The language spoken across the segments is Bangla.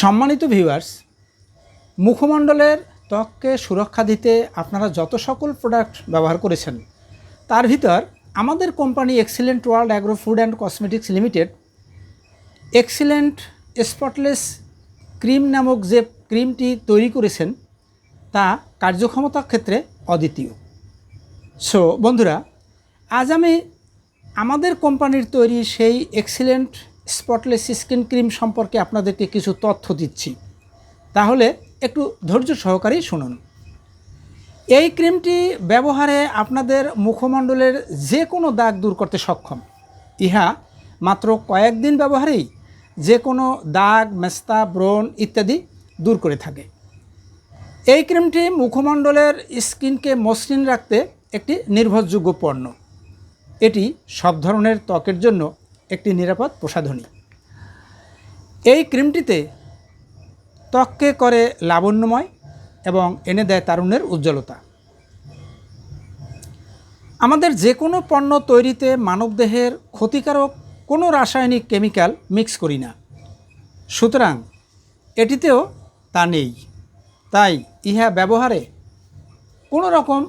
সম্মানিত ভিউয়ার্স মুখমণ্ডলের ত্বককে সুরক্ষা দিতে আপনারা যত সকল প্রোডাক্ট ব্যবহার করেছেন, তার ভিতর আমাদের company excellent world agro food and cosmetics limited excellent spotless cream নামক যে ক্রিমটি তৈরি করেছেন, তা কার্যক্ষমতার ক্ষেত্রে অদ্বিতীয়। সো বন্ধুরা, আজ আমি আমাদের কোম্পানির তৈরি সেই এক্সিলেন্ট স্পটলেস স্কিন ক্রিম সম্পর্কে আপনাদেরকে কিছু তথ্য দিচ্ছি। তাহলে একটু ধৈর্য সহকারে শুনুন। এই ক্রিমটি ব্যবহারে আপনাদের মুখমণ্ডলের যে কোনো দাগ দূর করতে সক্ষম। ইহা মাত্র কয়েকদিন ব্যবহারেই যে কোনো দাগ, মেস্তা, ব্রণ ইত্যাদি দূর করে থাকে। এই ক্রিমটি মুখমণ্ডলের স্কিনকে মসৃণ রাখতে একটি নির্ভরযোগ্য পণ্য। এটি সব ধরনের ত্বকের জন্য একটি নিরাপদ প্রসাধনী। এই ক্রিমটিতে ত্বককে করে লাবণ্যময় এবং এনে দেয় তারুণ্যের উজ্জ্বলতা। আমাদের যে কোনো পণ্য তৈরিতে মানবদেহের ক্ষতিকারক কোনো রাসায়নিক কেমিক্যাল মিক্স করি না। সুতরাং এটিতেও তা নেই। তাই ইহা ব্যবহারে কোনো রকম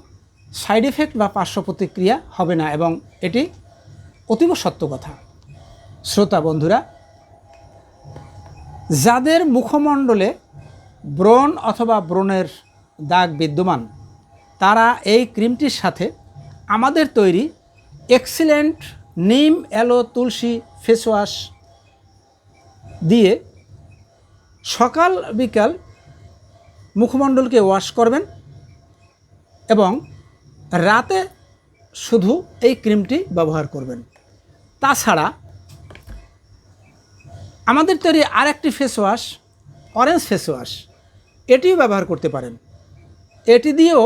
সাইড এফেক্ট বা পার্শ্ব প্রতিক্রিয়া হবে না এবং এটি অতীব সত্য কথা। শ্রোতা বন্ধুরা, যাদের মুখমণ্ডলে ব্রণ অথবা ব্রণের দাগ বিদ্যমান, তারা এই ক্রিমটির সাথে আমাদের তৈরি এক্সিলেন্ট নিম অ্যালো তুলসী ফেসওয়াশ দিয়ে সকাল বিকাল মুখমণ্ডলকে ওয়াশ করবেন এবং রাতে শুধু এই ক্রিমটি ব্যবহার করবেন। তাছাড়া আমাদের তৈরি আরেকটি face wash orange face wash এটিও ব্যবহার করতে পারেন। এটি দিয়েও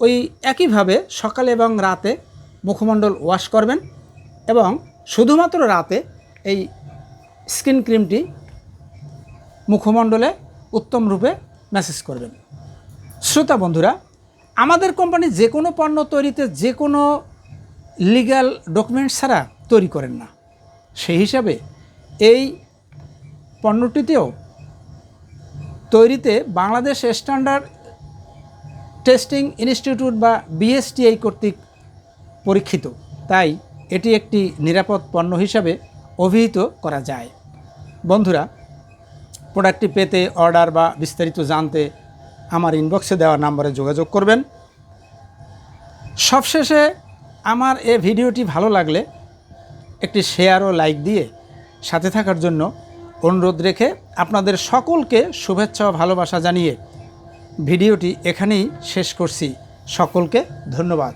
ওই একইভাবে সকালে এবং রাতে মুখমণ্ডল ওয়াশ করবেন এবং শুধুমাত্র রাতে এই স্কিন ক্রিমটি মুখমণ্ডলে উত্তম রূপে ম্যাসেজ করবেন। শ্রোতা বন্ধুরা, আমাদের কোম্পানি যে কোনো পণ্য তৈরিতে যে কোনো লিগ্যাল ডকুমেন্টস ছাড়া তৈরি করেন না। সেই হিসাবে এই পণ্যটিতেও তৈরিতে বাংলাদেশ স্ট্যান্ডার্ড টেস্টিং ইনস্টিটিউট বা বিএসটিআই কর্তৃক পরীক্ষিত। তাই এটি একটি নিরাপদ পণ্য হিসাবে অভিহিত করা যায়। বন্ধুরা, প্রোডাক্টটি পেতে, অর্ডার বা বিস্তারিত জানতে আমার ইনবক্সে দেওয়া নাম্বারে যোগাযোগ করবেন। সবশেষে আমার এ ভিডিওটি ভালো লাগলে একটি শেয়ার ও লাইক দিয়ে সাথে থাকার জন্য অনুরোধ রেখে আপনাদের সকলকে শুভেচ্ছা ও ভালোবাসা জানিয়ে ভিডিওটি এখানেই শেষ করছি। সকলকে ধন্যবাদ।